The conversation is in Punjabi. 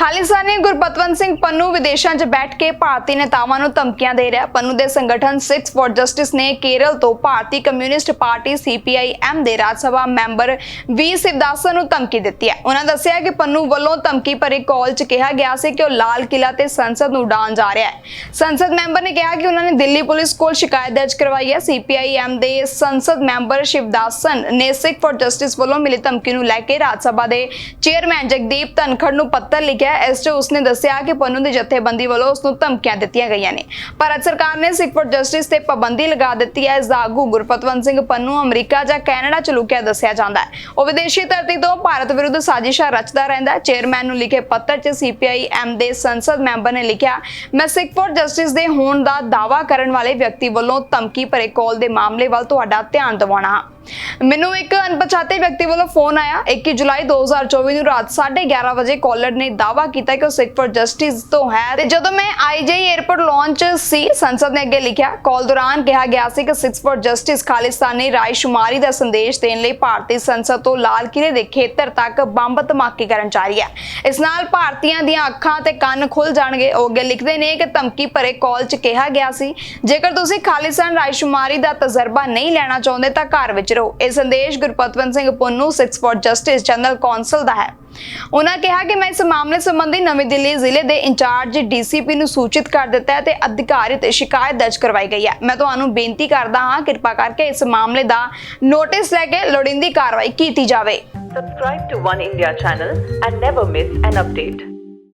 ਖਾਲਿਸਤਾਨੀ ਗੁਰਪਤਵੰਤ ਸਿੰਘ ਪੰਨੂ ਵਿਦੇਸ਼ਾਂ 'ਚ ਬੈਠ ਕੇ ਭਾਰਤੀ ਨੇਤਾਵਾਂ ਨੂੰ ਧਮਕੀਆਂ ਦੇ ਰਿਹਾ। ਪੰਨੂ ਦੇ ਸੰਗਠਨ 6 ਫਾਰ ਜਸਟਿਸ ਨੇ ਕੇਰਲ ਤੋਂ ਭਾਰਤੀ ਕਮਿਊਨਿਸਟ ਪਾਰਟੀ CPIM ਦੇ ਰਾਜ ਸਭਾ ਮੈਂਬਰ ਵੀ ਸਿਵਦਾਸਨ ਨੂੰ ਧਮਕੀ ਦਿੱਤੀ ਹੈ। ਉਹਨਾਂ ਦੱਸਿਆ ਕਿ ਪੰਨੂ ਵੱਲੋਂ ਧਮਕੀ ਭਰੇ ਕਾਲ 'ਚ ਕਿਹਾ ਗਿਆ ਸੀ ਕਿ ਉਹ ਲਾਲ ਕਿਲਾ ਤੇ ਸੰਸਦ ਨੂੰ ਉਡਾਣ ਜਾ ਰਿਹਾ ਹੈ। ਸੰਸਦ ਮੈਂਬਰ ਨੇ ਕਿਹਾ ਕਿ ਉਹਨਾਂ ਨੇ ਦਿੱਲੀ ਪੁਲਿਸ ਕੋਲ ਸ਼ਿਕਾਇਤ ਦਰਜ ਕਰਵਾਈ ਹੈ। CPIM ਦੇ ਸੰਸਦ ਮੈਂਬਰ ਸ਼ਿਵਦਾਸਨ ਨੇ ਸਿੱਖ ਫॉर ਜਸਟਿਸ ਵੱਲੋਂ ਮਿਲੀ ਧਮਕੀ ਨੂੰ ਲੈ ਕੇ ਰਾਜ ਸਭਾ ਦੇ ਚੇਅਰਮੈਨ ਜਗਦੀਪ ਧਨਖੜ ਨੂੰ ਪੱਤਰ ਲਿਖਿਆ ਹੈ। ਇਸ ਉਸਨੇ ਦੱਸਿਆ ਕਿ ਪੰਨੂ ਦੀ ਜਥੇਬੰਦੀ ਵੱਲੋਂ ਉਸ ਨੂੰ ਧਮਕੀਆਂ ਦਿੱਤੀਆਂ ਗਈਆਂ ਨੇ। ਭਾਰਤ ਸਰਕਾਰ ਨੇ ਸਿੱਖ ਫॉर ਜਸਟਿਸ ਤੇ ਪਾਬੰਦੀ ਲਗਾ ਦਿੱਤੀ ਹੈ। ਇਸ ਦਾ ਆਗੂ ਗੁਰਪਤਵੰਤ ਸਿੰਘ ਪੰਨੂ ਅਮਰੀਕਾ ਜਾਂ ਕੈਨੇਡਾ 'ਚ ਲੁਕਿਆ ਦੱਸਿਆ ਜਾਂਦਾ ਹੈ। ਉਹ ਵਿਦੇਸ਼ੀ ਧਰਤੀ ਤੋਂ ਭਾਰਤ ਵਿਰੁੱਧ ਸਾਜ਼ਿਸ਼ਾਂ ਰਚਦਾ ਰਹਿੰਦਾ ਹੈ। ਚੇਅਰਮੈਨ ਨੂੰ ਲਿਖੇ ਪੱਤਰ 'ਚ CPIM ਦੇ ਸੰਸਦ ਮੈਂਬਰ ਨੇ ਲਿਖਿਆ, ਮੈਂ ਸਿੱਖ ਫੋਰ ਜਸਟਿਸ ਦੇ ਹੋਣ ਦਾ ਦਾਅਵਾ ਕਰਨ ਵਾਲੇ ਵਿਅਕਤੀ ਵੱਲੋਂ ਧਮਕੀ ਭਰੇ ਕਾਲ ਦੇ ਮਾਮਲੇ ਵੱਲ ਤੁਹਾਡਾ ਧਿਆਨ ਦਿਵਾਉਣਾ ਹਾਂ। ਮੈਨੂੰ ਇੱਕ ਅਣਪਛਾਤੇ ਵਿਅਕਤੀ ਵੱਲੋਂ ਫੋਨ ਆਇਆ 21 ਜੁਲਾਈ 2024 ਨੂੰ ਰਾਤ 11:30 ਵਜੇ ਕਾਲਰ ਨੇ ਦਾਵਾ ਕੀਤਾ ਕਿ ਉਹ ਸਿੱਖ ਫॉर ਜਸਟਿਸ ਤੋਂ ਹੈ ਤੇ ਜਦੋਂ ਮੈਂ ਆਈਜੀਆਈ 에ਅਰਪੋਰਟ ਲਾਂਚ ਸੀ, ਸੰਸਦ ਨੇ ਅੱਗੇ ਲਿਖਿਆ, ਕਾਲ ਦੌਰਾਨ ਕਿਹਾ ਗਿਆ ਸੀ ਕਿ ਸਿੱਖ ਫॉर ਜਸਟਿਸ ਖਾਲਿਸਤਾਨੀ ਰਾਏ ਸ਼ੁਮਾਰੀ ਦਾ ਸੰਦੇਸ਼ ਦੇਣ ਲਈ ਭਾਰਤੀ ਸੰਸਦ ਤੋਂ ਲਾਲ ਕਿਲੇ ਦੇ ਖੇਤਰ ਤੱਕ ਬੰਬ ਧਮਾਕੇ ਕਰਨ ਜਾ ਰਹੀ ਹੈ। ਇਸ ਨਾਲ ਭਾਰਤੀਆਂ ਦੀਆਂ ਅੱਖਾਂ ਤੇ ਕੰਨ ਖੁੱਲ ਜਾਣਗੇ। ਉਹ ਅੱਗੇ ਲਿਖਦੇ ਨੇ ਕਿ ਧਮਕੀ ਭਰੇ ਕਾਲ 'ਚ ਕਿਹਾ ਗਿਆ ਸੀ, ਜੇਕਰ ਤੁਸੀਂ ਖਾਲਿਸਤਾਨ ਰਾਏ ਸ਼ੁਮਾਰੀ ਦਾ ਤਜਰਬਾ ਨਹੀਂ ਲੈਣਾ ਚਾਹੁੰਦੇ ਤਾਂ ਘਰ ਵਿੱਚ ਰਹੋ ਇਹ ਸੰਦੇਸ਼ Gurpatwant Singh Pannun Sikhs for justice general counsel ਦਾ ਹੈ। ਉਹਨਾਂ ਕਿਹਾ ਕਿ ਮੈਂ ਇਸ ਮਾਮਲੇ ਸੰਬੰਧੀ ਨਵੀਂ ਦਿੱਲੀ ਜ਼ਿਲ੍ਹੇ ਦੇ ਇੰਚਾਰਜ ਡੀਸੀਪੀ ਨੂੰ ਸੂਚਿਤ ਕਰ ਦਿੱਤਾ ਹੈ ਤੇ ਅਧਿਕਾਰਿਤ ਸ਼ਿਕਾਇਤ ਦਰਜ ਕਰਵਾਈ ਗਈ ਹੈ। ਮੈਂ ਤੁਹਾਨੂੰ ਬੇਨਤੀ ਕਰਦਾ ਹਾਂ, ਕਿਰਪਾ ਕਰਕੇ ਇਸ ਮਾਮਲੇ ਦਾ ਨੋਟਿਸ ਲੈ ਕੇ ਲੋੜੀਂਦੀ ਕਾਰਵਾਈ ਕੀਤੀ ਜਾਵੇ। Subscribe to One India channel and never miss an update.